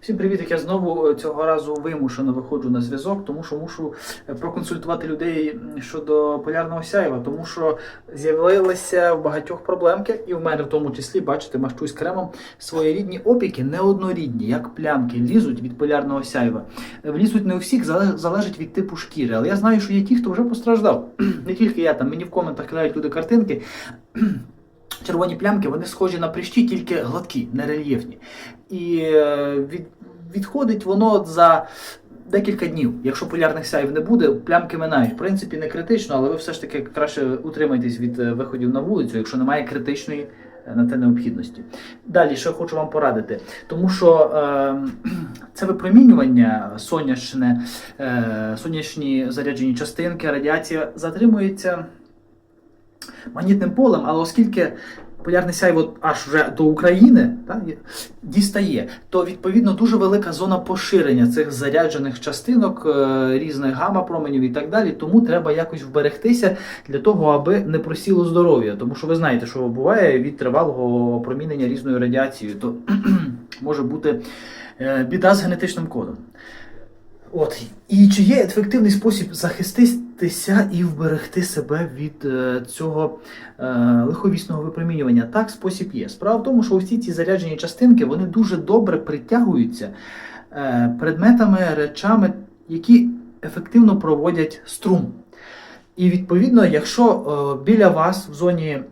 Всім привіт! Я знову е, цього разу вимушено виходжу на зв'язок, тому що мушу е, проконсультувати людей щодо полярного сяєва, тому що з'явилися в багатьох проблемки, і в мене в тому числі, бачите, мащусь кремом своєрідні опіки неоднорідні, як плямки, лізуть від полярного сяєва. Е, Влізуть не у всіх, зале- залежить від типу шкіри. Але я знаю, що є ті, хто вже постраждав. Не тільки я там, мені в коментах кидають люди картинки. Червоні плямки вони схожі на прищі, тільки гладкі, нерельєфні. І е, від, відходить воно за декілька днів. Якщо полярних сяїв не буде, плямки минають. В принципі, не критично, але ви все ж таки краще утримайтесь від е, виходів на вулицю, якщо немає критичної е, на те необхідності. Далі, що я хочу вам порадити, тому що е, це випромінювання сонячне, е, сонячні заряджені частинки, радіація затримується магнітним полем, але оскільки полярний сяйво аж вже до України та, дістає, то відповідно дуже велика зона поширення цих заряджених частинок, е, різних гамма-променів і так далі. Тому треба якось вберегтися для того, аби не просіло здоров'я. Тому що ви знаєте, що буває від тривалого опромінення різною радіацією, то може бути е, біда з генетичним кодом. От і чи є ефективний спосіб захиститися і вберегти себе від е, цього е, лиховісного випромінювання? Так, спосіб є. Справа в тому, що всі ці заряджені частинки вони дуже добре притягуються е, предметами, речами, які ефективно проводять струм. І відповідно, якщо біля вас в зоні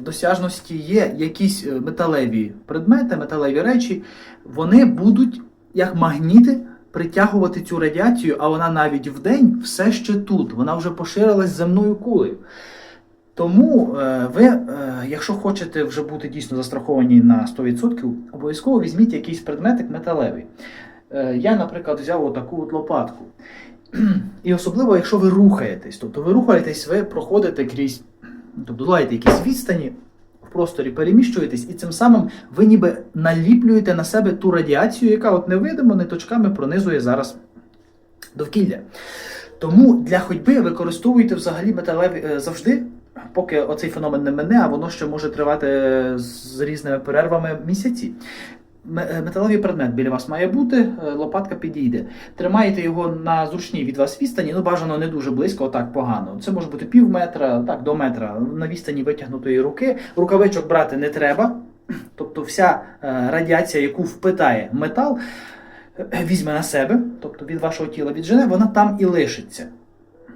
досяжності є якісь металеві предмети, металеві речі, вони будуть як магніти притягувати цю радіацію, а вона навіть вдень все ще тут. Вона вже поширилась земною кулею. Тому е, ви, е, якщо хочете вже бути дійсно застраховані на 100%, обов'язково візьміть якийсь предметик металевий. Е, я, наприклад, взяв отаку от лопатку. І особливо, якщо ви рухаєтесь, тобто ви рухаєтесь, ви проходите крізь, тобто долаєте якісь відстані, в просторі переміщуєтесь, і цим самим ви ніби наліплюєте на себе ту радіацію, яка от невидимо ниточками пронизує зараз довкілля. Тому для ходьби використовуйте взагалі металеві е, завжди, поки оцей феномен не мине, а воно ще може тривати з різними перервами місяці. Е, Металевий предмет біля вас має бути, е, лопатка підійде. Тримаєте його на зручній від вас відстані, ну бажано не дуже близько, отак погано. Це може бути пів метра, так, до метра на відстані витягнутої руки. Рукавичок брати не треба. Тобто вся е, радіація, яку впитає метал, візьме на себе, тобто від вашого тіла віджене, вона там і лишиться.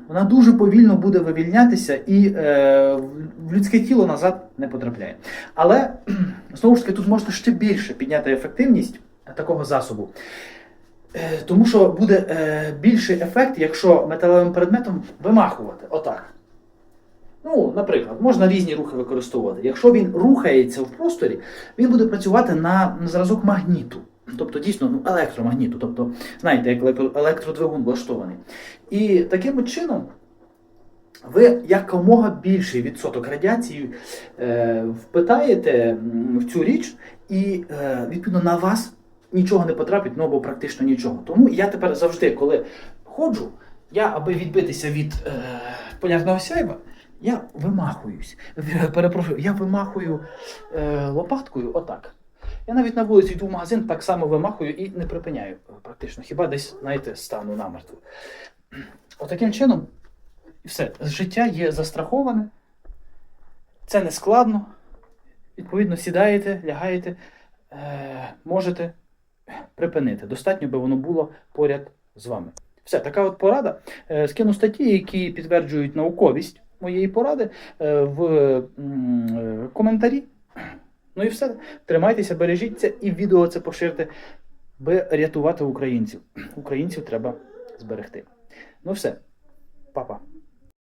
Вона дуже повільно буде вивільнятися і е, в людське тіло назад не потрапляє. Але знову ж таки, тут можна ще більше підняти ефективність такого засобу. Е, Тому що буде е, більший ефект, якщо металевим предметом вимахувати. Отак. Ну, наприклад, можна різні рухи використовувати. Якщо він рухається в просторі, він буде працювати на зразок магніту. Тобто дійсно ну, електромагніту. Тобто, знаєте, як електродвигун влаштований. І таким чином ви якомога більший відсоток радіації е, впитаєте в цю річ, і е, відповідно на вас нічого не потрапить, ну або практично нічого. Тому я тепер завжди, коли ходжу, я, аби відбитися від е, полярного сяйва, я вимахуюсь. Перепрошую, я вимахую е, лопаткою отак. Я навіть на вулиці йду в магазин, так само вимахую і не припиняю практично. Хіба десь, знаєте, стану намертво. Отаким чином, все, життя є застраховане, це не складно. Відповідно, сідаєте, лягаєте, е, можете припинити. Достатньо би воно було поряд з вами. Все, така от порада. Е, скину статті, які підтверджують науковість моєї поради е, в е, коментарі. Ну і все. Тримайтеся, бережіться і відео це поширте, би рятувати українців. Українців треба зберегти. Ну все, папа.